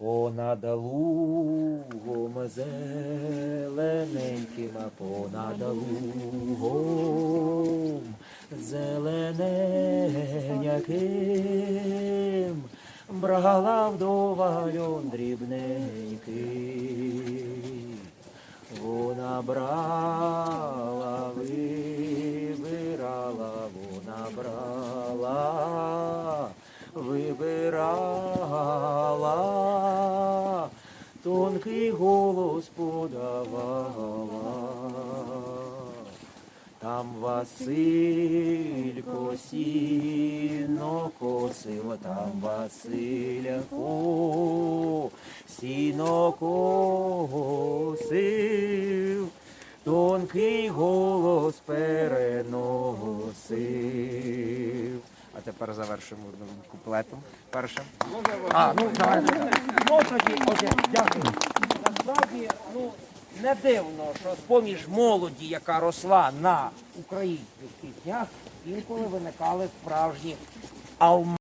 Понад лугом зелененьким, понад лугом зелененьким брала вдова льон дрібненький. Вона брала, вибирала, вона брала, вибирала, тонкий голос подавала. Там Василько сіно косив, там Василько сіно косив, тонкий голос переносив. Тепер завершимо куплетом першим. А, ну давай. Ну тоді, отже, дякую. Насправді, ну не дивно, що з-поміж молоді, яка росла на українських піснях, інколи виникали справжні алма.